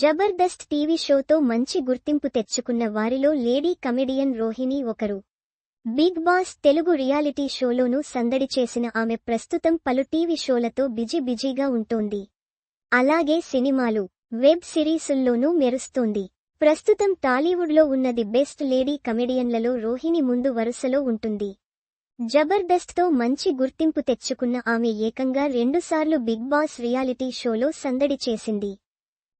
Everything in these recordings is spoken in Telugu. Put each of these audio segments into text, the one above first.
జబర్దస్త్ టీవీ షోతో మంచి గుర్తింపు తెచ్చుకున్న వారిలో లేడీ కమెడియన్ రోహిణి ఒకరు. బిగ్ బాస్ తెలుగు రియాలిటీ షోలోనూ సందడి చేసిన ఆమె ప్రస్తుతం పలు టీవీ షోలతో బిజీ బిజీగా ఉంటోంది. అలాగే సినిమాలు వెబ్ సిరీసుల్లోనూ మెరుస్తోంది. ప్రస్తుతం టాలీవుడ్లో ఉన్నది బెస్ట్ లేడీ కమెడియన్లలో రోహిణి ముందు వరుసలో ఉంటుంది. జబర్దస్త్తో మంచి గుర్తింపు తెచ్చుకున్న ఆమె ఏకంగా రెండుసార్లు బిగ్ బాస్ రియాలిటీ షోలో సందడి చేసింది.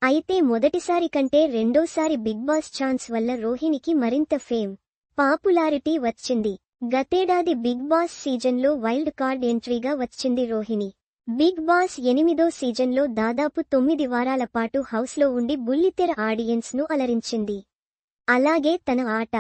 అయితే మొదటిసారి కంటే రెండోసారి బిగ్ బాస్ ఛాన్స్ వల్ల రోహిణికి మరింత ఫేమ్ పాపులారిటీ వచ్చింది. గతేడాది బిగ్ బాస్ సీజన్లో వైల్డ్ కార్డ్ ఎంట్రీగా వచ్చింది రోహిణి. బిగ్ బాస్ ఎనిమిదో సీజన్లో దాదాపు తొమ్మిది వారాల పాటు హౌస్లో ఉండి బుల్లితెర ఆడియన్స్ను అలరించింది. అలాగే తన ఆట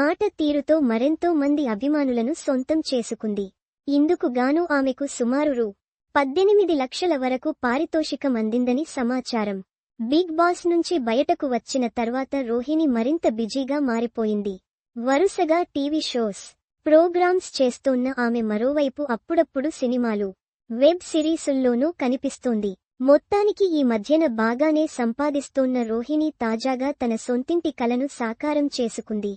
మాట తీరుతో మరెంతో మంది అభిమానులను సొంతం చేసుకుంది. ఇందుకు గాను ఆమెకు సుమారు రూ పద్దెనిమిది లక్షల వరకు పారితోషికమందిందని సమాచారం. బిగ్ బాస్ నుంచి బయటకు వచ్చిన తర్వాత రోహిణి మరింత బిజీగా మారిపోయింది. వరుసగా టీవీ షోస్ ప్రోగ్రామ్స్ చేస్తోన్న ఆమె మరోవైపు అప్పుడప్పుడు సినిమాలు వెబ్ సిరీసుల్లోనూ కనిపిస్తోంది. మొత్తానికి ఈ మధ్యన బాగానే సంపాదిస్తోన్న రోహిణి తాజాగా తన సొంతింటి కలను సాకారం చేసుకుంది.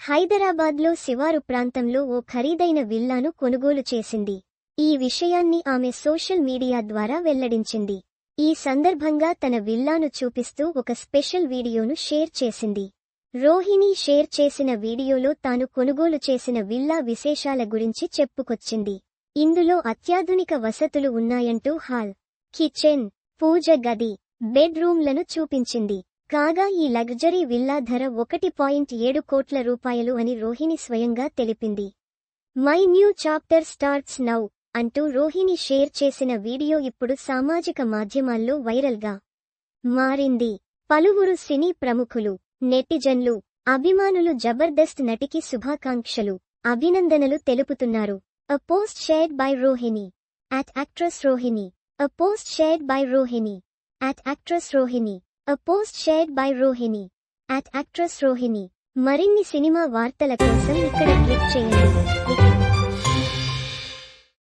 హైదరాబాద్లో శివారు ప్రాంతంలో ఓ ఖరీదైన విల్లాను కొనుగోలు చేసింది. ఈ విషయాన్ని ఆమె సోషల్ మీడియా ద్వారా వెల్లడించింది. ఈ సందర్భంగా తన విల్లాను చూపిస్తూ ఒక స్పెషల్ వీడియోను షేర్ చేసింది. రోహిణి షేర్ చేసిన వీడియోలో తాను కొనుగోలు చేసిన విల్లా విశేషాల గురించి చెప్పుకొచ్చింది. ఇందులో అత్యాధునిక వసతులు ఉన్నాయంటూ హాల్ కిచెన్ పూజ గది బెడ్రూమ్లను చూపించింది. కాగా ఈ లగ్జరీ విల్లా ధర ఒకటి పాయింట్ ఏడు కోట్ల రూపాయలు అని రోహిణి స్వయంగా తెలిపింది. My new chapter starts now. అంటూ రోహిణి షేర్ చేసిన వీడియో ఇప్పుడు సామాజిక మాధ్యమాల్లో వైరల్గా మారింది. పలువురు సినీ ప్రముఖులు నెటిజన్లు అభిమానులు జబర్దస్త్ నటికి శుభాకాంక్షలు అభినందనలు తెలుపుతున్నారు. A post shared by Rohini at actress Rohini a post shared by Rohini at actress Rohini a post shared by Rohini at actress Rohini మరిన్ని సినిమా వార్తల కోసం ఇక్కడ క్లిక్ చేయండి.